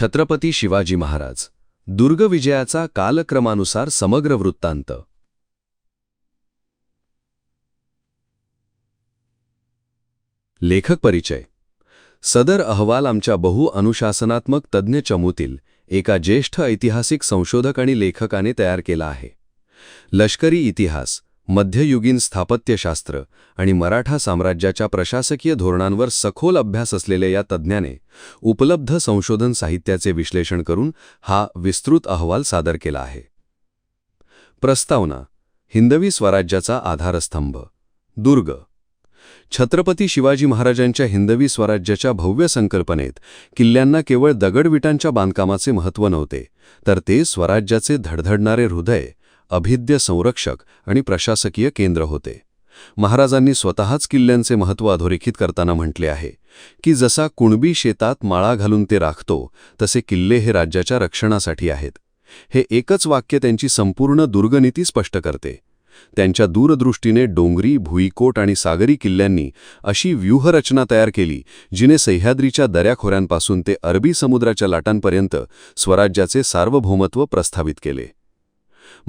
छत्रपती शिवाजी महाराज दुर्गविजयाचा कालक्रमानुसार समग्र वृत्तांत. लेखक परिचय. सदर अहवाल आमच्या बहुअनुशासनात्मक तज्ज्ञ चमूतील एका ज्येष्ठ ऐतिहासिक संशोधक आणि लेखकाने तयार केला आहे. लष्करी इतिहास मध्ययुगीन स्थापत्यशास्त्र आणि मराठा साम्राज्याच्या प्रशासकीय धोरणांवर सखोल अभ्यास असलेल्या या तज्ज्ञाने उपलब्ध संशोधन साहित्याचे विश्लेषण करून हा विस्तृत अहवाल सादर केला आहे. प्रस्तावना हिंदवी स्वराज्याचा आधारस्तंभ दुर्ग. छत्रपती शिवाजी महाराजांच्या हिंदवी स्वराज्याच्या भव्य संकल्पनेत किल्ल्यांना केवळ दगडविटांच्या बांधकामाचे महत्त्व नव्हते तर ते स्वराज्याचे धडधडणारे हृदय अभिद्य संरक्षक आणि प्रशासकीय केंद्र होते. महाराजांनी स्वतःच किल्ल्यांचे महत्त्व अधोरेखित करताना म्हटले आहे की जसा कुणबी शेतात माळा घालून ते राखतो तसे किल्ले हे राज्याच्या रक्षणासाठी आहेत. हे एकच वाक्य त्यांची संपूर्ण दुर्गनीती स्पष्ट करते. त्यांच्या दूरदृष्टीने डोंगरी भुईकोट आणि सागरी किल्ल्यांनी अशी व्यूहरचना तयार केली जिने सह्याद्रीच्या दऱ्याखोऱ्यांपासून ते अरबी समुद्राच्या लाटांपर्यंत स्वराज्याचे सार्वभौमत्व प्रस्थापित केले.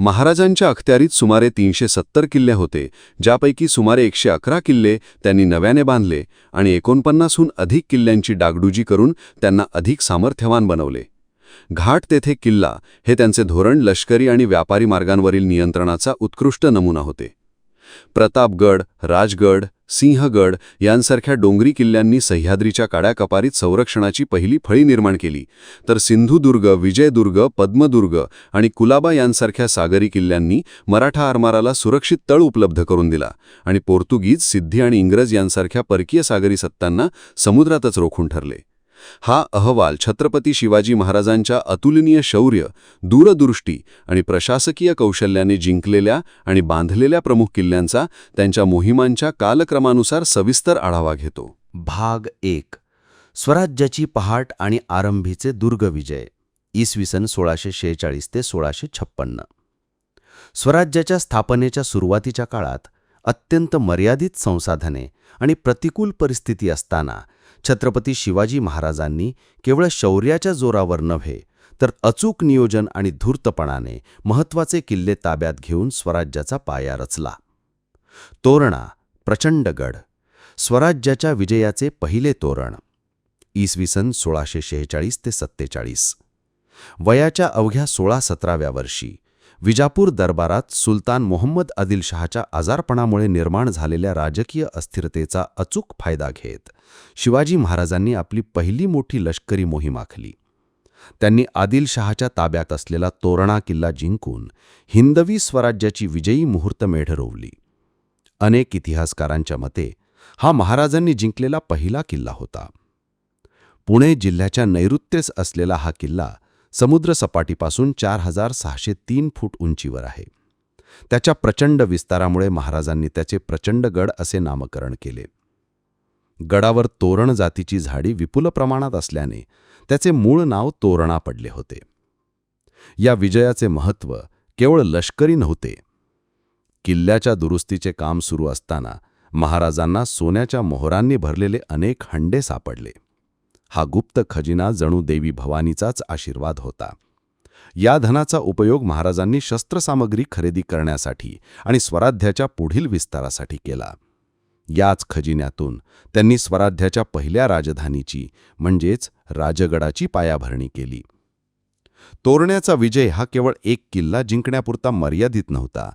महाराजांच्या अखत्यारीत सुमारे तीनशे सत्तर किल्ले होते ज्यापैकी सुमारे एकशे अकरा किल्ले त्यांनी नव्याने बांधले आणि एकोणपन्नासहून अधिक किल्ल्यांची डागडुजी करून त्यांना अधिक सामर्थ्यवान बनवले. घाट तेथे किल्ला हे त्यांचे धोरण लष्करी आणि व्यापारी मार्गांवरील नियंत्रणाचा उत्कृष्ट नमुना होते. प्रतापगड राजगड सिंहगड यांसारख्या डोंगरी किल्ल्यांनी सह्याद्रीच्या काड्याकपारीत संरक्षणाची पहिली फळी निर्माण केली. तर सिंधुदुर्ग विजयदुर्ग पद्मदुर्ग आणि कुलाबा यांसारख्या सागरी किल्ल्यांनी मराठा आरमाराला सुरक्षित तळ उपलब्ध करून दिला आणि पोर्तुगीज सिद्धी आणि इंग्रज यांसारख्या परकीय सागरी सत्तांना समुद्रातच रोखून ठरले. हा अहवाल छत्रपती शिवाजी महाराजांच्या अतुलनीय शौर्य दूरदृष्टी आणि प्रशासकीय कौशल्याने जिंकलेल्या आणि बांधलेल्या प्रमुख किल्ल्यांचा त्यांच्या मोहिमांच्या कालक्रमानुसार सविस्तर आढावा घेतो. भाग एक. स्वराज्याची पहाट आणि आरंभीचे दुर्गविजय. इसवी सन सोळाशे शेहेचाळीस ते सोळाशे छप्पन्न स्वराज्याच्या स्थापनेच्या सुरुवातीच्या काळात अत्यंत मर्यादित संसाधने आणि प्रतिकूल परिस्थिती असताना छत्रपती शिवाजी महाराजांनी केवळ शौर्याच्या जोरावर नव्हे तर अचूक नियोजन आणि धूर्तपणाने महत्त्वाचे किल्ले ताब्यात घेऊन स्वराज्याचा पाया रचला. तोरणा प्रचंडगड स्वराज्याच्या विजयाचे पहिले तोरण इसवी सन सोळाशे शेहेचाळीस ते सत्तेचाळीस. वयाच्या अवघ्या सोळा सतराव्या वर्षी विजापूर दरबारात सुलतान मोहम्मद आदिलशहाच्या आजारपणामुळे निर्माण झालेल्या राजकीय अस्थिरतेचा अचूक फायदा घेत शिवाजी महाराजांनी आपली पहिली मोठी लष्करी मोहीम आखली. त्यांनी आदिलशहाच्या ताब्यात असलेला तोरणा किल्ला जिंकून हिंदवी स्वराज्याची विजयी मुहूर्तमेढ रोवली. अनेक इतिहासकारांच्या मते हा महाराजांनी जिंकलेला पहिला किल्ला होता. पुणे जिल्ह्याच्या नैऋत्येस असलेला हा किल्ला समुद्रसपाटीपासून चार हजार सहाशे तीन फूट उंचीवर आहे. त्याच्या प्रचंड विस्तारामुळे महाराजांनी त्याचे प्रचंड गड असे नामकरण केले. गडावर तोरण जातीची झाडी विपुल प्रमाणात असल्याने त्याचे मूळ नाव तोरणा पडले होते. या विजयाचे महत्त्व केवळ लष्करी नव्हते. किल्ल्याच्या दुरुस्तीचे काम सुरू असताना महाराजांना सोन्याच्या मोहरांनी भरलेले अनेक हंडे सापडले. हा गुप्त खजिना जणू देवी भवानीचाच आशीर्वाद होता. या धनाचा उपयोग महाराजांनी शस्त्रसामग्री खरेदी करण्यासाठी आणि स्वराध्याच्या पुढील विस्तारासाठी केला. याच खजिन्यातून त्यांनी स्वराध्याच्या पहिल्या राजधानीची म्हणजेच राजगडाची पायाभरणी केली. तोरण्याचा विजय हा केवळ एक किल्ला जिंकण्यापुरता मर्यादित नव्हता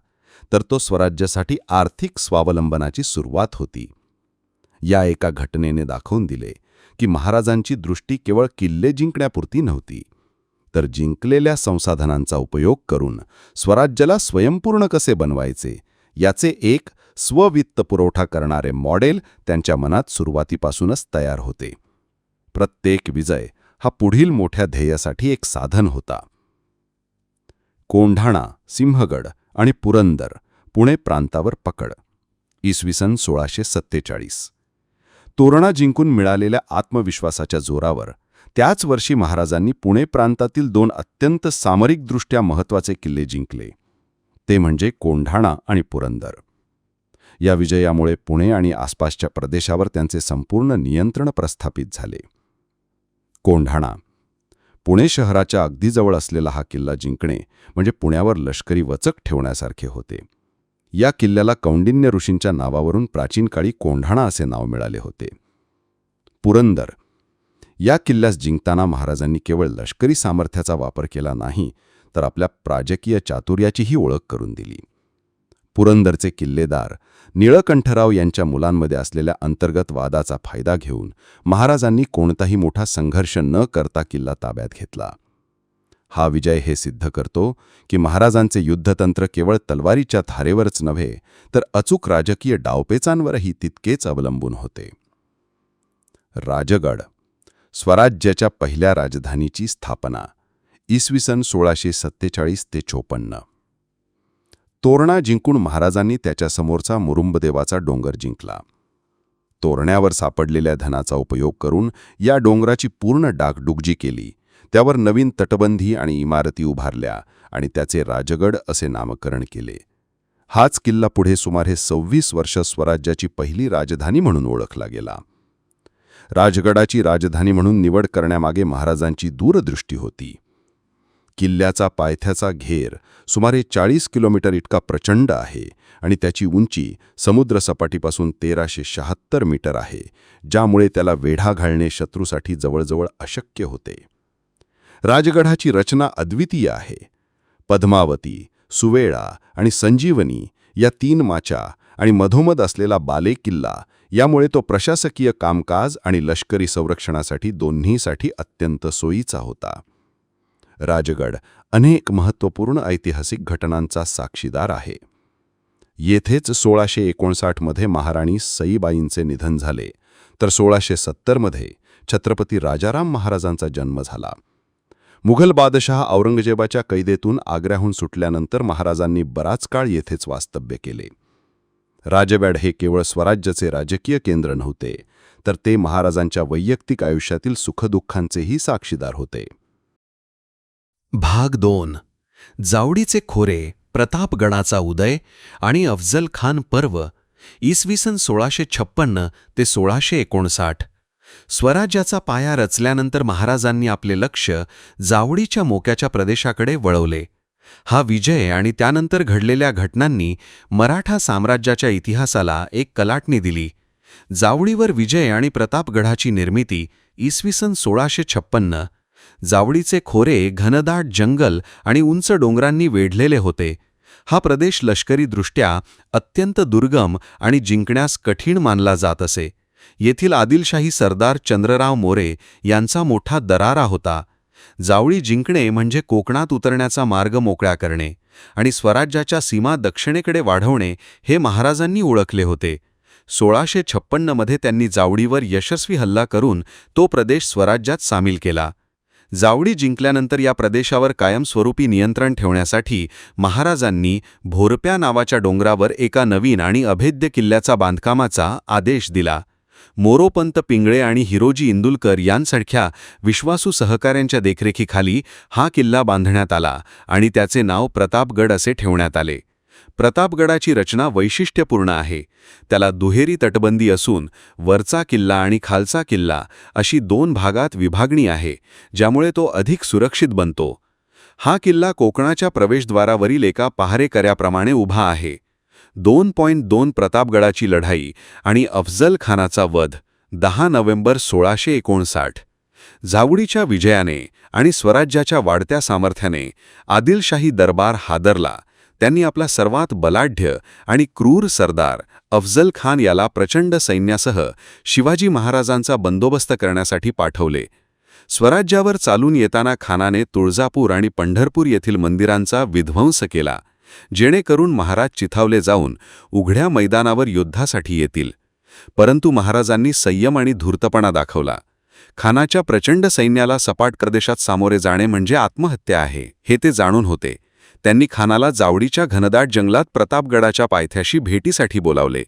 तर तो स्वराज्यासाठी आर्थिक स्वावलंबनाची सुरुवात होती. या एका घटनेने दाखवून दिले की महाराजांची दृष्टी केवळ किल्ले जिंकण्यापुरती नव्हती. तर जिंकलेल्या संसाधनांचा उपयोग करून स्वराज्याला स्वयंपूर्ण कसे बनवायचे? याचे एक स्ववित्त पुरवठा करणारे मॉडेल त्यांच्या मनात सुरुवातीपासूनच तयार होते. प्रत्येक विजय हा पुढील मोठ्या ध्येयासाठी एक साधन होता. कोंढाणा सिंहगड आणि पुरंदर पुणे प्रांतावर पकड. इसवी सन सोळाशे सत्तेचाळीस. तोरणा जिंकून मिळालेल्या आत्मविश्वासाच्या जोरावर. त्याच वर्षी महाराजांनी पुणे प्रांतातील दोन अत्यंत सामरिकदृष्ट्या महत्त्वाचे किल्ले जिंकले. ते म्हणजे कोंढाणा आणि पुरंदर. या विजयामुळे पुणे आणि आसपासच्या प्रदेशावर त्यांचे संपूर्ण नियंत्रण प्रस्थापित झाले. कोंढाणा. पुणे शहराच्या अगदी जवळ असलेला हा किल्ला जिंकणे म्हणजे पुण्यावर लष्करी वचक ठेवण्यासारखे होते. या किल्ल्याला कौंडिन्य ऋषींच्या नावावरून प्राचीन काळी कोंढाणा असे नाव मिळाले होते. पुरंदर. या किल्ल्यास जिंकताना महाराजांनी केवळ लष्करी सामर्थ्याचा वापर केला नाही तर आपल्या प्राजकीय चातुर्याचीही ओळख करून दिली. पुरंदरचे किल्लेदार निळकंठराव यांच्या मुलांमध्ये असलेल्या अंतर्गत वादाचा फायदा घेऊन महाराजांनी कोणताही मोठा संघर्ष न करता किल्ला ताब्यात घेतला. हा विजय हे सिद्ध करतो की महाराजांचे युद्धतंत्र केवळ तलवारीच्या धारेवरच नव्हे तर अचूक राजकीय डावपेचांवरही तितकेच अवलंबून होते. राजगड स्वराज्याच्या पहिल्या राजधानीची स्थापना इसवी सन सोळाशे सत्तेचाळीस ते चोपन्न. तोरणा जिंकून महाराजांनी त्याच्यासमोरचा मुरुंबदेवाचा डोंगर जिंकला. तोरण्यावर सापडलेल्या धनाचा उपयोग करून या डोंगराची पूर्ण डागडुगजी केली त्यावर नवीन तटबंदी आणि इमारती उभारल्या आणि त्याचे राजगड असे नामकरण केले. हाच किल्ला पुढे सुमारे सव्वीस वर्ष स्वराज्याची पहिली राजधानी म्हणून ओळखला गेला. राजगडाची राजधानी म्हणून निवड करण्यामागे महाराजांची दूरदृष्टी होती. किल्ल्याचा पायथ्याचा घेर सुमारे चाळीस किलोमीटर इतका प्रचंड आहे आणि त्याची उंची समुद्रसपाटीपासून तेराशे शहात्तर मीटर आहे ज्यामुळे त्याला वेढा घालणे शत्रूसाठी जवळजवळ अशक्य होते. राजगडाची रचना अद्वितीय आहे. पद्मावती सुवेळा आणि संजीवनी या तीन माचा आणि मधोमध असलेला बाले किल्ला यामुळे तो प्रशासकीय कामकाज आणि लष्करी संरक्षणासाठी दोन्हीसाठी अत्यंत सोयीचा होता. राजगड अनेक महत्त्वपूर्ण ऐतिहासिक घटनांचा साक्षीदार आहे. येथेच सोळाशे एकोणसाठमध्ये महाराणी सईबाईंचे निधन झाले तर सोळाशे सत्तरमध्ये छत्रपती राजाराम महाराजांचा जन्म झाला. मुघल बादशहा औरंगजेबाच्या कैदेतून आग्र्याहून सुटल्यानंतर महाराजांनी बराच काळ येथेच वास्तव्य केले. राजवॅड हे केवळ स्वराज्याचे राजकीय केंद्र नव्हते तर ते महाराजांच्या वैयक्तिक आयुष्यातील सुखदुःखांचेही साक्षीदार होते. भाग दोन. जावडीचे खोरे प्रतापगडाचा उदय आणि अफजल खान पर्व इसवी सन सोळाशे छप्पन्न ते सोळाशे एकोणसाठ. स्वराज्याचा पाया रचल्यानंतर महाराजांनी आपले लक्ष जावडीच्या मोक्याच्या प्रदेशाकडे वळवले. हा विजय आणि त्यानंतर घडलेल्या घटनांनी मराठा साम्राज्याच्या इतिहासाला एक कलाटणी दिली. जावडीवर विजय आणि प्रतापगडाची निर्मिती इसवी सन सोळाशे छप्पन्न. जावडीचे खोरे घनदाट जंगल आणि उंच डोंगरांनी वेढलेले होते. हा प्रदेश लष्करीदृष्ट्या अत्यंत दुर्गम आणि जिंकण्यास कठीण मानला जात असे. येथील आदिलशाही सरदार चंद्रराव मोरे यांचा मोठा दरारा होता. जावळी जिंकणे म्हणजे कोकणात उतरण्याचा मार्ग मोकळा करणे आणि स्वराज्याच्या सीमा दक्षिणेकडे वाढवणे हे महाराजांनी ओळखले होते. सोळाशे छप्पन्नमध्ये त्यांनी जावडीवर यशस्वी हल्ला करून तो प्रदेश स्वराज्यात सामील केला. जावडी जिंकल्यानंतर या प्रदेशावर कायमस्वरूपी नियंत्रण ठेवण्यासाठी महाराजांनी भोरप्या नावाच्या डोंगरावर एका नवीन आणि अभेद्य किल्ल्याचा बांधकामाचा आदेश दिला. मोरोपंत पिंगळे आणि हिरोजी इंदुलकर यांसारख्या विश्वासू सहकाऱ्यांच्या देखरेखीखाली हा किल्ला बांधण्यात आला आणि त्याचे नाव प्रतापगड असे ठेवण्यात आले. प्रतापगडाची रचना वैशिष्ट्यपूर्ण आहे. त्याला दुहेरी तटबंदी असून वरचा किल्ला आणि खालचा किल्ला अशी दोन भागात विभागणी आहे ज्यामुळे तो अधिक सुरक्षित बनतो. हा किल्ला कोकणाच्या प्रवेशद्वारावरील एका पहारेकऱ्याप्रमाणे उभा आहे. दोन पॉईंट दोन प्रतापगडाची लढाई आणि अफजल खानाचा वध दहा नोव्हेंबर सोळाशे एकोणसाठ. झावडीच्या विजयाने आणि स्वराज्याच्या वाढत्या सामर्थ्याने आदिलशाही दरबार हादरला. त्यांनी आपला सर्वात बलाढ्य आणि क्रूर सरदार अफजल खान याला प्रचंड सैन्यासह शिवाजी महाराजांचा बंदोबस्त करण्यासाठी पाठवले. स्वराज्यावर चालून येताना खानाने तुळजापूर आणि पंढरपूर येथील मंदिरांचा विध्वंस केला. जेणेकरून महाराज चिथावले जाऊन उघड्या मैदानावर युद्धासाठी येतील. परंतु महाराजांनी संयम आणि धूर्तपणा दाखवला. खानाच्या प्रचंड सैन्याला सपाट प्रदेशात सामोरे जाणे म्हणजे आत्महत्या आहे हे ते जाणून होते. त्यांनी खानाला जावडीच्या घनदाट जंगलात प्रतापगडाच्या पायथ्याशी भेटीसाठी बोलावले.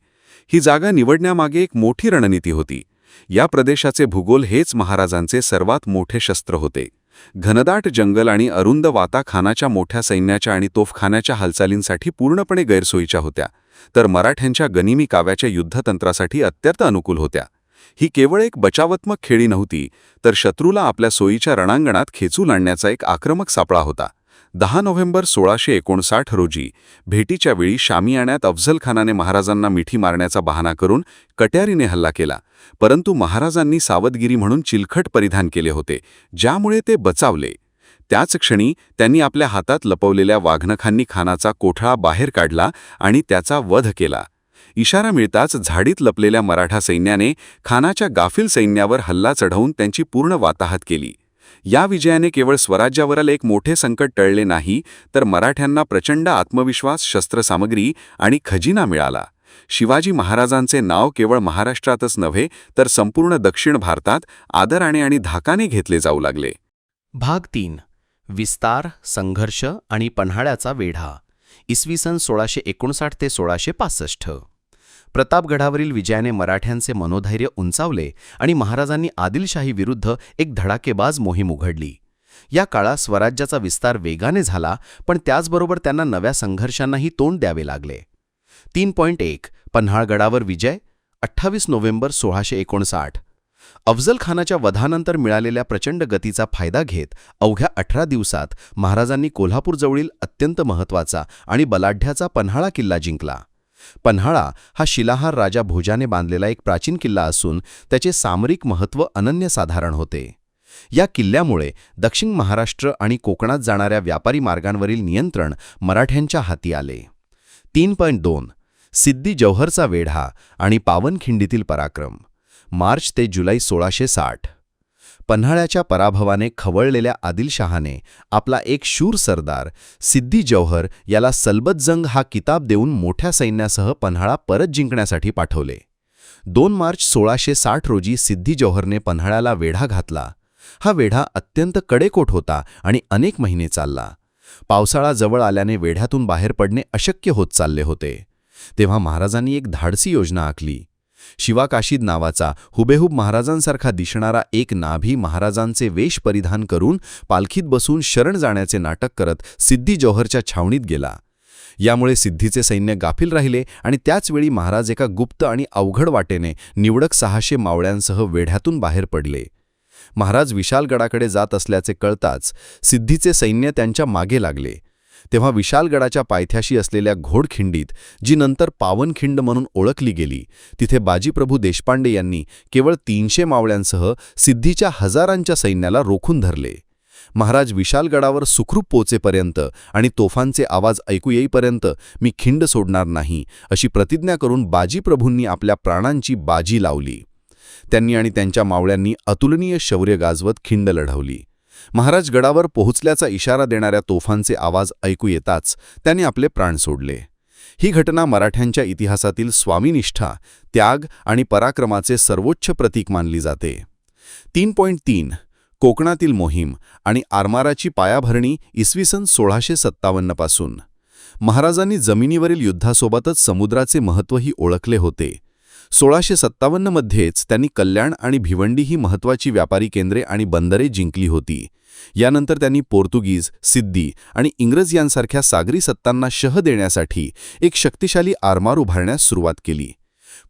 ही जागा निवडण्यामागे एक मोठी रणनीती होती. या प्रदेशाचे भूगोल हेच महाराजांचे सर्वात मोठे शस्त्र होते. घनदाट जंगल आणि अरुंद वाताखानाच्या मोठ्या सैन्याच्या आणि तोफखान्याच्या हालचालींसाठी पूर्णपणे गैरसोयीच्या होत्या तर मराठ्यांच्या गनिमी काव्याच्या युद्धतंत्रासाठी अत्यंत अनुकूल होत्या. ही केवळ एक बचावात्मक खेळी नव्हती तर शत्रूला आपल्या सोयीच्या रणांगणात खेचू आणण्याचा एक आक्रमक सापळा होता. दहा नोव्हेंबर सोळाशे एकोणसाठ रोजी भेटीच्या वेळी शामियाण्यात अफझल खानाने महाराजांना मिठी मारण्याचा बहाणा करून कट्यारीने हल्ला केला. परंतु महाराजांनी सावधगिरी म्हणून चिलखट परिधान केले होते ज्यामुळे ते बचावले. त्याच क्षणी त्यांनी आपल्या हातात लपवलेल्या वाघनखांनी खानाचा कोठळा बाहेर काढला आणि त्याचा वध केला. इशारा मिळताच झाडीत लपलेल्या मराठा सैन्याने खानाच्या गाफील सैन्यावर हल्ला चढवून त्यांची पूर्ण वाताहत केली. या विजयाने केवळ स्वराज्यावरील एक मोठे संकट टळले नाही तर मराठ्यांना प्रचंड आत्मविश्वास शस्त्रसामग्री आणि खजिना मिळाला. शिवाजी महाराजांचे नाव केवळ महाराष्ट्रातच नव्हे तर संपूर्ण दक्षिण भारतात आदराने आणि धाकाने घेतले जाऊ लागले. भाग तीन. विस्तार संघर्ष आणि पन्हाळ्याचा वेढा. इसवी सन सोळाशे एकोणसाठ ते सोळाशे पासष्ट प्रतापगडावरील विजयाने मराठ्यांचे मनोधैर्य उंचावले आणि महाराजांनी आदिलशाही विरुद्ध एक धडाकेबाज मोहीम उघडली. या काळात स्वराज्याचा विस्तार वेगाने झाला पण त्याचबरोबर त्यांना नव्या संघर्षांनाही तोंड द्यावे लागले. तीन पॉईंट एक पन्हाळगडावर विजय अठ्ठावीस नोव्हेंबर सोळाशे एकोणसाठ. अफजल खानाच्या वधानंतर मिळालेल्या प्रचंड गतीचा फायदा घेत अवघ्या अठरा दिवसात महाराजांनी कोल्हापूरजवळील अत्यंत महत्त्वाचा आणि बलाढ्याचा पन्हाळा किल्ला जिंकला. पन्हाळा हा शिलाहार राजा भोजाने बांधलेला एक प्राचीन किल्ला असून त्याचे सामरिक महत्त्व अनन्यसाधारण होते. या किल्ल्यामुळे दक्षिण महाराष्ट्र आणि कोकणात जाणाऱ्या व्यापारी मार्गांवरील नियंत्रण मराठ्यांच्या हाती आले. तीन पॉईंट दोन सिद्दी जौहरचा वेढा आणि पावनखिंडीतील पराक्रम मार्च ते जुलै सोळाशे साठ. पन्हाळ्याच्या पराभवाने खवळलेल्या आदिलशहाने आपला एक शूर सरदार सिद्दी जौहर याला सलबतजंग हा किताब देऊन मोठ्या सैन्यासह पन्हाळा परत जिंकण्यासाठी पाठवले. दोन मार्च सोळाशे साठ रोजी सिद्दी जौहरने पन्हाळ्याला वेढा घातला. हा वेढा अत्यंत कडेकोट होता आणि अनेक महिने चालला. पावसाळा जवळ आल्याने वेढ्यातून बाहेर पडणे अशक्य होत चालले होते. तेव्हा महाराजांनी एक धाडसी योजना आखली. शिवाकाशीद नावाचा हुबेहूब महाराजांसारखा दिसणारा एक नाभी महाराजांचे वेश परिधान करून पालखीत बसून शरण जाण्याचे नाटक करत सिद्धी जौहरच्या छावणीत गेला. यामुळे सिद्धीचे सैन्य गाफील राहिले आणि त्याचवेळी महाराज एका गुप्त आणि अवघड वाटेने निवडक सहाशे मावळ्यांसह वेढ्यातून बाहेर पडले. महाराज विशालगडाकडे जात असल्याचे कळताच सिद्धीचे सैन्य त्यांच्या मागे लागले. तेव्हा विशालगडाच्या पायथ्याशी असलेल्या घोडखिंडीत जी नंतर पावनखिंड म्हणून ओळखली गेली तिथे बाजीप्रभू देशपांडे यांनी केवळ तीनशे मावळ्यांसह सिद्धीच्या हजारांच्या सैन्याला रोखून धरले. महाराज विशालगडावर सुखरूप पोचेपर्यंत आणि तोफांचे आवाज ऐकू येईपर्यंत मी खिंड सोडणार नाही अशी प्रतिज्ञा करून बाजीप्रभूंनी आपल्या प्राणांची बाजी लावली. त्यांनी आणि त्यांच्या मावळ्यांनी अतुलनीय शौर्य गाजवत खिंड लढवली. महाराज गडावर पोहोचल्याचा इशारा देणाऱ्या तोफांचे आवाज ऐकू येताच त्यांनी आपले प्राण सोडले. ही घटना मराठ्यांच्या इतिहासातील स्वामीनिष्ठा त्याग आणि पराक्रमाचे सर्वोच्च प्रतीक मानली जाते. तीन पॉईंट तीन कोकणातील मोहीम आणि आरमाराची पायाभरणी इसवी सन सोळाशे सत्तावन्नपासून महाराजांनी जमिनीवरील युद्धासोबतच समुद्राचे महत्त्वही ओळखले होते. सोळाशे सत्तावन्नमध्येच त्यांनी कल्याण आणि भिवंडी ही महत्त्वाची व्यापारी केंद्रे आणि बंदरे जिंकली होती. यानंतर त्यांनी पोर्तुगीज सिद्धी आणि इंग्रज यांसारख्या सागरी सत्तांना शह देण्यासाठी एक शक्तिशाली आरमार उभारण्यास सुरुवात केली.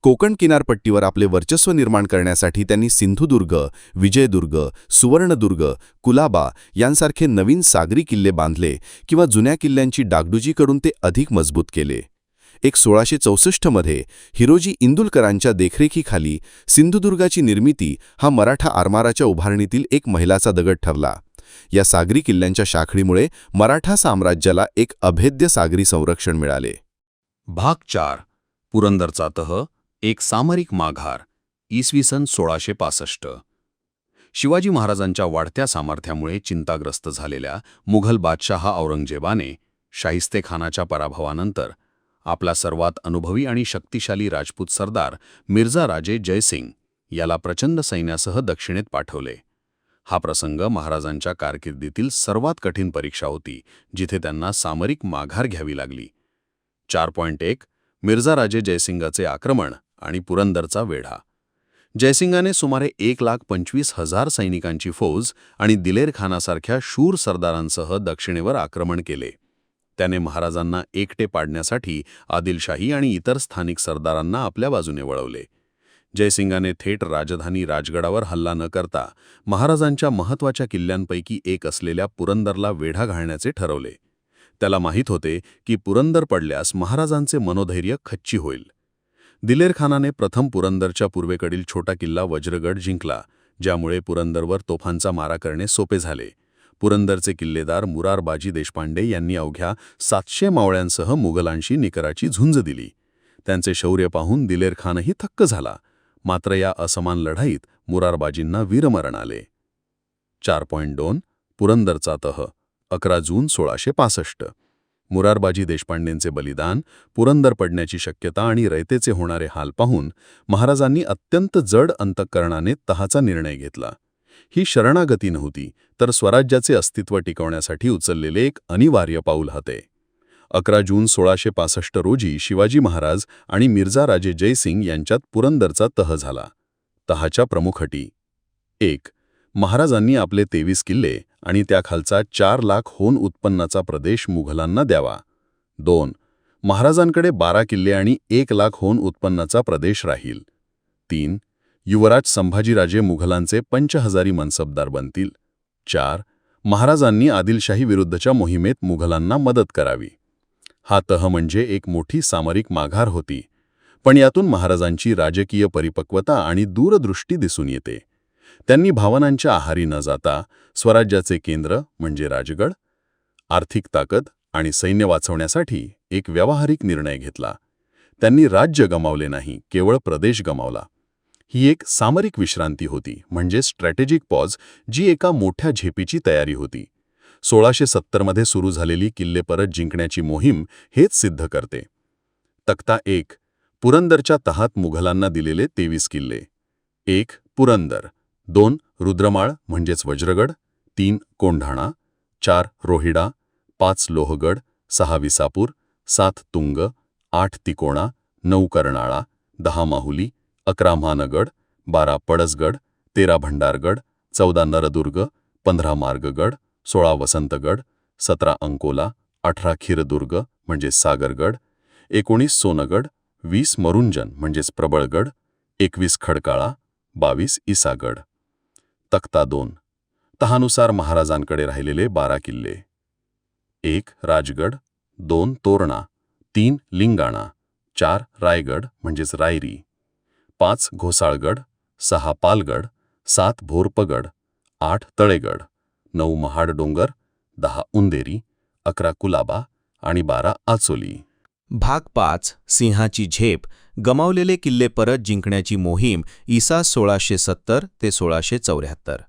कोकण किनारपट्टीवर आपले वर्चस्व निर्माण करण्यासाठी त्यांनी सिंधुदुर्ग विजयदुर्ग सुवर्णदुर्ग कुलाबा यांसारखे नवीन सागरी किल्ले बांधले किंवा जुन्या किल्ल्यांची डागडुजी करून ते अधिक मजबूत केले. एक सोळाशे चौसष्टमध्ये हिरोजी इंदुलकरांच्या देखरेखीखाली सिंधुदुर्गाची निर्मिती हा मराठा आरमाराच्या उभारणीतील एक महिलाचा दगड ठरला. या सागरी किल्ल्यांच्या शाखडीमुळे मराठा साम्राज्याला एक अभेद्य सागरी संरक्षण मिळाले. भाग चार. पुरंदरचा तह एक सामरिक माघार इसवी सन सोळाशे पासष्ट. शिवाजी महाराजांच्या वाढत्या सामर्थ्यामुळे चिंताग्रस्त झालेल्या मुघल बादशहा औरंगजेबाने शाहिस्ते खानाच्या पराभवानंतर आपला सर्वात अनुभवी आणि शक्तिशाली राजपूत सरदार मिर्झा राजे जयसिंग याला प्रचंड सैन्यासह दक्षिणेत पाठवले. हा प्रसंग महाराजांच्या कारकिर्दीतील सर्वात कठीण परीक्षा होती जिथे त्यांना सामरिक माघार घ्यावी लागली. चार पॉईंट एक मिर्झा राजे जयसिंगाचे आक्रमण आणि पुरंदरचा वेढा. जयसिंगाने सुमारे एक लाख पंचवीस हजार सैनिकांची फौज आणि दिलेर खानासारख्या शूर सरदारांसह दक्षिणेवर आक्रमण केले. त्याने महाराजांना एकटे पाडण्यासाठी आदिलशाही आणि इतर स्थानिक सरदारांना आपल्या बाजूने वळवले. जयसिंगाने थेट राजधानी राजगडावर हल्ला न करता महाराजांच्या महत्त्वाच्या किल्ल्यांपैकी एक असलेल्या पुरंदरला वेढा घालण्याचे ठरवले. त्याला माहीत होते की पुरंदर पडल्यास महाराजांचे मनोधैर्य खच्ची होईल. दिलेरखानाने प्रथम पुरंदरच्या पूर्वेकडील छोटा किल्ला वज्रगड जिंकला ज्यामुळे पुरंदरवर तोफांचा मारा करणे सोपे झाले. पुरंदरचे किल्लेदार मुरारबाजी देशपांडे यांनी अवघ्या सातशे मावळ्यांसह मुघलांशी निकराची झुंज दिली. त्यांचे शौर्य पाहून दिलेर खानही थक्क झाला. मात्र या असमान लढाईत मुरारबाजींना वीरमरण आले. चार पॉईंट दोन पुरंदरचा तह अकरा जून सोळाशे पासष्ट. मुरारबाजी देशपांडेंचे बलिदान पुरंदर पडण्याची शक्यता आणि रयतेचे होणारे हाल पाहून महाराजांनी अत्यंत जड अंतःकरणाने तहाचा निर्णय घेतला. ही शरणागती नव्हती तर स्वराज्याचे अस्तित्व टिकवण्यासाठी उचललेले एक अनिवार्य पाऊल होते. अकरा जून सोळाशे पासष्ट रोजी शिवाजी महाराज आणि मिर्झा राजे जयसिंग यांच्यात पुरंदरचा तह झाला. तहाच्या प्रमुख अटी. एक महाराजांनी आपले तेवीस किल्ले आणि त्याखालचा चार लाख होन उत्पन्नाचा प्रदेश मुघलांना द्यावा. दोन महाराजांकडे बारा किल्ले आणि एक लाख होन उत्पन्नाचा प्रदेश राहील. तीन युवराज संभाजीराजे मुघलांचे पंचहजारी मनसबदार बनतील. चार महाराजांनी आदिलशाही विरुद्धच्या मोहिमेत मुघलांना मदत करावी. हा तह म्हणजे एक मोठी सामरिक माघार होती. पण यातून महाराजांची राजकीय परिपक्वता आणि दूरदृष्टी दिसून येते. त्यांनी भावनांच्या आहारी न जाता स्वराज्याचे केंद्र म्हणजे राजगड आर्थिक ताकद आणि सैन्य वाचवण्यासाठी एक व्यावहारिक निर्णय घेतला. त्यांनी राज्य गमावले नाही केवळ प्रदेश गमावला. ही एक सामरिक विश्रांती होती म्हणजे स्ट्रॅटेजिक पॉज जी एका मोठ्या झेपीची तयारी होती. सोळाशे सत्तरमध्ये सुरू झालेली किल्ले परत जिंकण्याची मोहीम हेच सिद्ध करते. तक्ता एक पुरंदरच्या तहात मुघलांना दिलेले तेवीस किल्ले. एक पुरंदर. दोन रुद्रमाळ म्हणजेच वज्रगड. तीन कोंढाणा. चार रोहिडा. पाच लोहगड. सहा विसापूर. सात तुंग. आठ तिकोणा. नऊ कर्णाळा दहा माहुली. अकरा महानगड बारा पडसगड तेरा भंडारगड चौदा नरदुर्ग पंधरा मार्गगड सोळा वसंतगड सतरा अंकोला अठरा खीरदुर्ग म्हणजे सागरगड एकोणीस सोनगड वीस मरुंजन म्हणजेच प्रबळगड एकवीस खडकाळा बावीस इसागड. तक्ता दोन. तहानुसार महाराजांकडे राहिलेले बारा किल्ले. एक राजगड दोन तोरणा तीन लिंगाणा चार रायगड म्हणजेच रायरी. पाच घोसाळगड सहा पालगड सात भोरपगड आठ तळेगड नऊ महाड डोंगर दहा उंदेरी अकरा कुलाबा आणि बारा आचोली. भाग पाच सिंहाची झेप गमावलेले किल्ले परत जिंकण्याची मोहीम इसा सोळाशे सत्तर ते सोळाशे चौऱ्याहत्तर.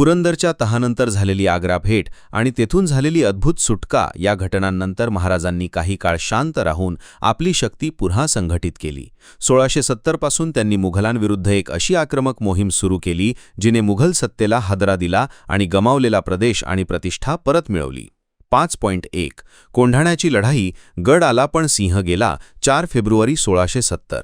पुरंदरच्या तहानंतर झालेली आग्रा भेट आणि तेथून झालेली अद्भुत सुटका या घटनांनंतर महाराजांनी काही काळ शांत राहून आपली शक्ती पुन्हा संघटित केली. सोळाशे सत्तरपासून त्यांनी मुघलांविरुद्ध एक अशी आक्रमक मोहीम सुरू केली जिने मुघल सत्तेला हादरा दिला आणि गमावलेला प्रदेश आणि प्रतिष्ठा परत मिळवली. पाच पॉईंट एक. कोंढाण्याची लढाई गड आला पण सिंह गेला चार फेब्रुवारी सोळाशे सत्तर.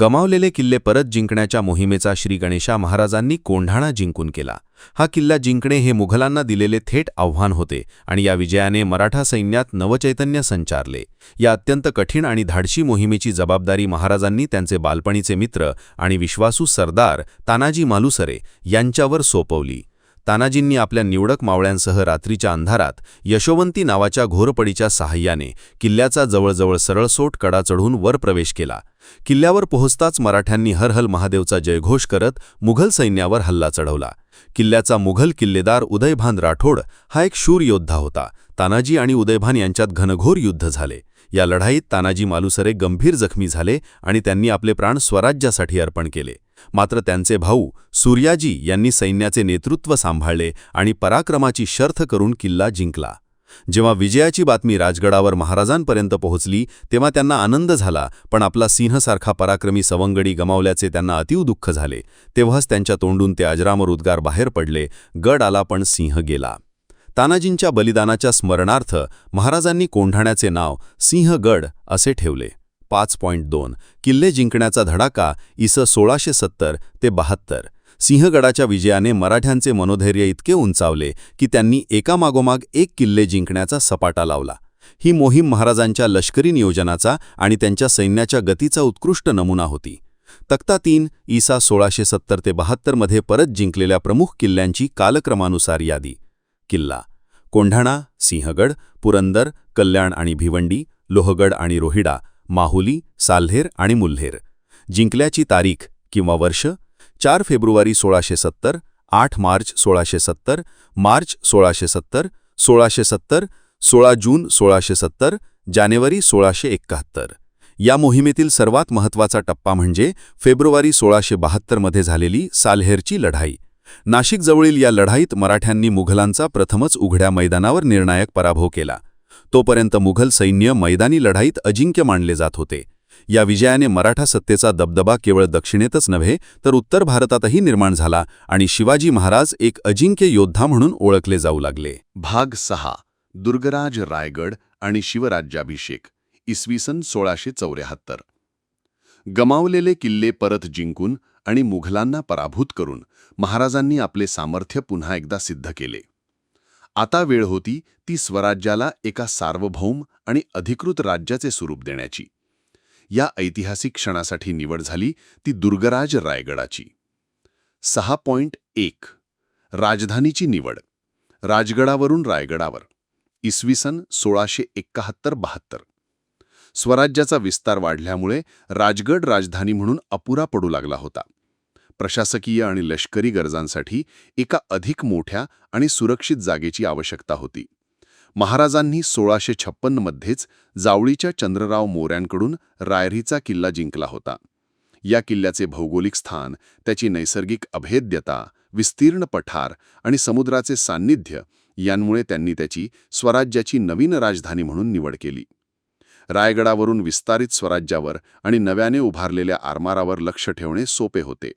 गमावलेले किल्ले परत जिंकण्याच्या मोहिमेचा श्री गणेशा महाराजांनी कोंढाणा जिंकून केला. हा किल्ला जिंकणे हे मुघलांना दिलेले थेट आव्हान होते आणि या विजयाने मराठा सैन्यात नवचैतन्य संचारले. या अत्यंत कठीण आणि धाडशी मोहिमेची जबाबदारी महाराजांनी त्यांचे बालपणीचे मित्र आणि विश्वासू सरदार तानाजी मालुसरे यांच्यावर सोपवली. तानाजींनी आपल्या निवडक मावळ्यांसह रात्रीच्या अंधारात यशोवंती नावाच्या घोरपडीच्या सहाय्याने किल्ल्याचा जवळजवळ सरळसोट कडा चढून वर प्रवेश केला. किल्ल्यावर पोहोचताच मराठ्यांनी हरहल महादेवचा जयघोष करत मुघल सैन्यावर हल्ला चढवला. किल्ल्याचा मुघल किल्लेदार उदयभान राठोड हा एक शूर योद्धा होता. तानाजी आणि उदयभान यांच्यात घनघोर युद्ध झाले. या लढाईत तानाजी मालुसरे गंभीर जखमी झाले आणि त्यांनी आपले प्राण स्वराज्यासाठी अर्पण केले. मात्र त्यांचे भाऊ सूर्याजी यांनी सैन्याचे नेतृत्व सांभाळले आणि पराक्रमाची शर्थ करून किल्ला जिंकला. जेव्हा विजयाची बातमी राजगडावर महाराजांपर्यंत पोहोचली तेव्हा त्यांना आनंद झाला पण आपला सिंहसारखा पराक्रमी सवंगडी गमावल्याचे त्यांना अतीव दुःख झाले. तेव्हाच त्यांच्या तोंडून ते अजरामर उद्गार बाहेर पडले गड आला पण सिंह गेला. तानाजींच्या बलिदानाच्या स्मरणार्थ महाराजांनी कोंढाण्याचे नाव सिंहगड असे ठेवले. पाच पॉईंट दोन. किल्ले जिंकण्याचा धडाका इस सोळाशे सत्तर ते बहात्तर. सिंहगडाच्या विजयाने मराठ्यांचे मनोधैर्य इतके उंचावले की त्यांनी एकामागोमाग एक किल्ले जिंकण्याचा सपाटा लावला. ही मोहीम महाराजांच्या लष्करी नियोजनाचा आणि त्यांच्या सैन्याच्या गतीचा उत्कृष्ट नमुना होती. तक्ता तीन इसा सोळाशे सत्तर ते बहात्तरमध्ये परत जिंकलेल्या प्रमुख किल्ल्यांची कालक्रमानुसार यादी. किल्ला. कोंढाणा सिंहगड पुरंदर कल्याण आणि भिवंडी लोहगड आणि रोहिडा माहुली साल्हेर आणि मुल्हेर. जिंकल्याची तारीख किंवा वर्ष चार फेब्रुवारी सोळाशे सत्तर आठ मार्च सोळाशे सत्तर मार्च सोळाशे सत्तर सोळाशे सत्तर सोळा जून सोळाशे सत्तर जानेवारी सोळाशे एक्काहत्तर या मोहिमेतील सर्वात महत्त्वाचा टप्पा म्हणजे फेब्रुवारी सोळाशे बहात्तरमध्ये झालेली साल्हेरची लढाई. नाशिकजवळील या लढाईत मराठ्यांनी मुघलांचा प्रथमच उघड्या मैदानावर निर्णायक पराभव केला. तोपर्यंत मुघल सैन्य मैदानी लढाईत अजिंक्य मानले जात होते. या विजयाने मराठा सत्तेचा दबदबा केवळ दक्षिणेतच नव्हे तर उत्तर भारतातही निर्माण झाला आणि शिवाजी महाराज एक अजिंक्य योद्धा म्हणून ओळखले जाऊ लागले. भाग सहा दुर्गराज रायगड आणि शिवराज्याभिषेक इसवी सन सोळाशे चौऱ्याहत्तर. गमावलेले किल्ले परत जिंकून आणि मुघलांना पराभूत करून महाराजांनी आपले सामर्थ्य पुन्हा एकदा सिद्ध केले. आता वेळ होती ती स्वराज्याला एका सार्वभौम आणि अधिकृत राज्याचे स्वरूप देण्याची. या ऐतिहासिक क्षणासाठी निवड झाली ती दुर्गराज रायगडाची. सहा पॉइंट एक राजधानीची निवड राजगडावरून रायगडावर इसवी सन सोळाशे एक्काहत्तर बहात्तर. स्वराज्याचा विस्तार वाढल्यामुळे राजगड राजधानी म्हणून अपुरा पडू लागला होता. प्रशासकीय आणि लष्करी गरजांसाठी एका अधिक मोठ्या आणि सुरक्षित जागेची आवश्यकता होती. महाराजांनी सोळाशे छप्पन्नमध्येच जावळीच्या चंद्रराव मोऱ्यांकडून रायरीचा किल्ला जिंकला होता. या किल्ल्याचे भौगोलिक स्थान त्याची नैसर्गिक अभेद्यता विस्तीर्ण पठार आणि समुद्राचे सान्निध्य यांमुळे त्यांनी त्याची स्वराज्याची नवीन राजधानी म्हणून निवड केली. रायगडावरून विस्तारित स्वराज्यावर आणि नव्याने उभारलेल्या आरमारावर लक्ष ठेवणे सोपे होते.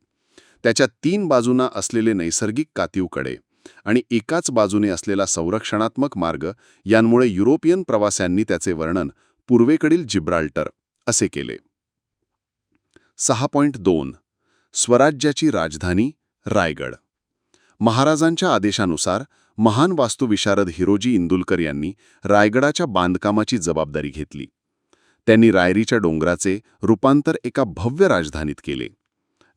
त्याच्या तीन बाजूंना असलेले नैसर्गिक कातीवकडे आणि एकाच बाजूने असलेला संरक्षणात्मक मार्ग यांमुळे युरोपियन प्रवास्यांनी त्याचे वर्णन पूर्वेकडील जिब्राल्टर असे केले. सहा पॉइंट दोन. स्वराज्याची राजधानी रायगड. महाराजांच्या आदेशानुसार महान वास्तुविशारद हिरोजी इंदुलकर यांनी रायगडाच्या बांधकामाची जबाबदारी घेतली. त्यांनी रायरीच्या डोंगराचे रूपांतर एका भव्य राजधानीत केले.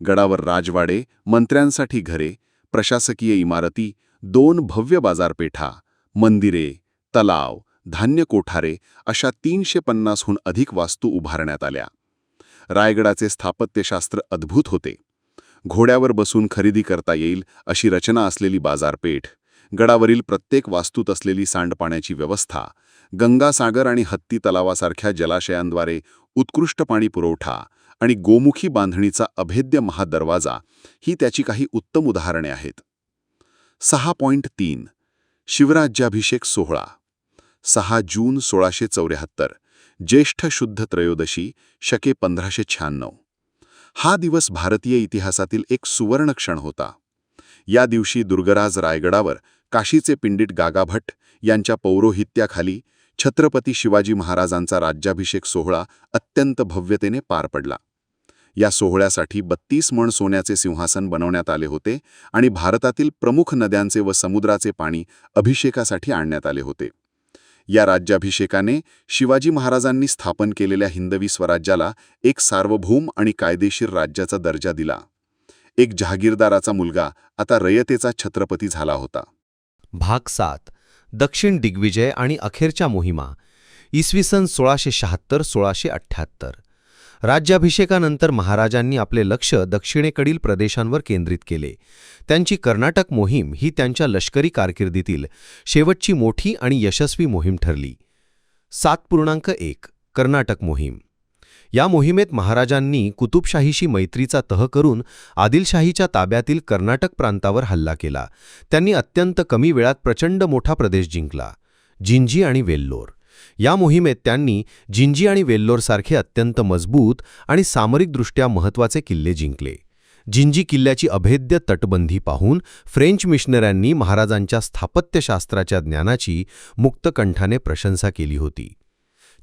गडावर राजवाडे मंत्र्यांसाठी घरे प्रशासकीय इमारती दोन भव्य बाजारपेठा मंदिरे तलाव धान्य कोठारे अशा तीनशे पन्नासहून अधिक वास्तू उभारण्यात आल्या. रायगडाचे स्थापत्यशास्त्र अद्भुत होते. घोड्यावर बसून खरेदी करता येईल अशी रचना असलेली बाजारपेठ गडावरील प्रत्येक वास्तूत असलेली सांडपाण्याची व्यवस्था गंगासागर आणि हत्ती तलावासारख्या जलाशयांद्वारे उत्कृष्ट पाणी पुरवठा आणि गोमुखी बांधणीचा अभेद्य महादरवाजा ही त्याची काही उत्तम उदाहरणे आहेत. सहा पॉईंट तीन शिवराज्याभिषेक सोहळा. सहा जून सोळाशे चौऱ्याहत्तर ज्येष्ठ शुद्ध त्रयोदशी शके पंधराशे शहाण्णव. हा दिवस भारतीय इतिहासातील एक सुवर्ण क्षण होता. या दिवशी दुर्गराज रायगडावर काशीचे पिंडित गागाभट्ट यांच्या पौरोहित्याखाली छत्रपती शिवाजी महाराजांचा राज्याभिषेक सोहळा अत्यंत भव्यतेने पार पडला. या सोहळ्यासाठी बत्तीस मण सोन्याचे सिंहासन बनवण्यात आले होते आणि भारतातील प्रमुख नद्यांचे व समुद्राचे पाणी अभिषेकासाठी आणण्यात आले होते. या राज्याभिषेकाने शिवाजी महाराजांनी स्थापन केलेल्या हिंदवी स्वराज्याला एक सार्वभौम आणि कायदेशीर राज्याचा दर्जा दिला. एक जहागीरदाराचा मुलगा आता रयतेचा छत्रपती झाला होता. भाग सात. दक्षिण दिग्विजय आणि अखेरच्या मोहिमा इसवी सन सोळाशे शहात्तर सोळाशे अठ्ठ्याहत्तर. राज्याभिषेकानंतर महाराजांनी आपले लक्ष दक्षिणेकडील प्रदेशांवर केंद्रित केले. त्यांची कर्नाटक मोहीम ही त्यांच्या लष्करी कारकिर्दीतील शेवटची मोठी आणि यशस्वी मोहीम ठरली. सात पूर्णांक एक कर्नाटक मोहीम. या मोहिमेत महाराजांनी कुतुबशाहीशी मैत्रीचा तह करून आदिलशाहीच्या ताब्यातील कर्नाटक प्रांतावर हल्ला केला. त्यांनी अत्यंत कमी वेळात प्रचंड मोठा प्रदेश जिंकला. जिंजी आणि वेल्लोर. या मोहिमेत त्यांनी जिंजी आणि वेल्लोरसारखे अत्यंत मजबूत आणि सामरिकदृष्ट्या महत्त्वाचे किल्ले जिंकले. जिंजी किल्ल्याची अभेद्य तटबंदी पाहून फ्रेंच मिशनऱ्यांनी महाराजांच्या स्थापत्यशास्त्राच्या ज्ञानाची मुक्तकंठाने प्रशंसा केली होती.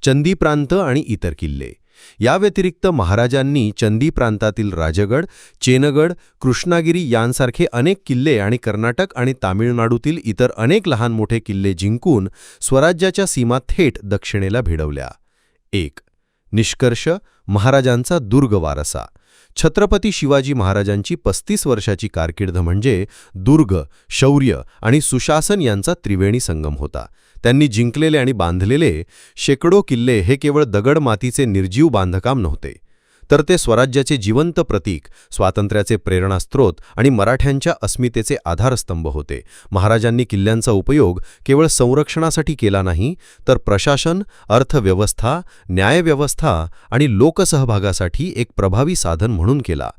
चंदी प्रांत आणि इतर किल्ले. या व्यतिरिक्त महाराजांनी चंदी प्रांतातील राजगड चेनगड कृष्णागिरी यांसारखे अनेक किल्ले आणि कर्नाटक आणि तामिळनाडूतील इतर अनेक लहान मोठे किल्ले जिंकून स्वराज्याच्या सीमा थेट दक्षिणेला भिडवल्या. एक निष्कर्ष महाराजांचा दुर्ग वारसा. छत्रपती शिवाजी महाराजांची पस्तीस वर्षाची कारकीर्द म्हणजे दुर्ग शौर्य आणि सुशासन यांचा त्रिवेणी संगम होता. त्यांनी जिंकलेले आणि बांधलेले शेकडो किल्ले हे केवळ दगड मातीचे निर्जीव बांधकाम नव्हते तर ते स्वराज्याचे जिवंत प्रतीक स्वातंत्र्याचे प्रेरणास्त्रोत आणि मराठ्यांच्या अस्मितेचे आधारस्तंभ होते. महाराजांनी किल्ल्यांचा उपयोग केवळ संरक्षणासाठी केला नाही तर प्रशासन अर्थव्यवस्था न्यायव्यवस्था आणि लोकसहभागासाठी एक प्रभावी साधन म्हणून केला.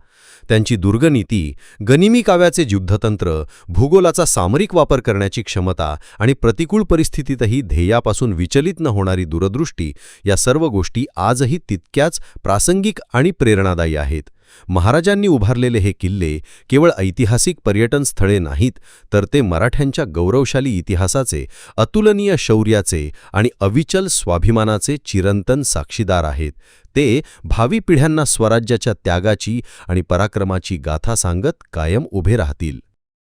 त्यांची दुर्गनीती गनिमी काव्याचे युद्धतंत्र भूगोलाचा सामरिक वापर करण्याची क्षमता आणि प्रतिकूल परिस्थितीतही ध्येयापासून विचलित न होणारी दूरदृष्टी या सर्व गोष्टी आजही तितक्याच प्रासंगिक आणि प्रेरणादायी आहेत. महाराजांनी उभारलेले हे किल्ले केवळ ऐतिहासिक पर्यटन स्थळे नाहीत तर ते मराठ्यांच्या गौरवशाली इतिहासाचे अतुलनीय शौर्याचे आणि अविचल स्वाभिमानाचे चिरंतन साक्षीदार आहेत. ते भावी पिढ्यांना स्वराज्याच्या त्यागाची आणि पराक्रमाची गाथा सांगत कायम उभे राहतील.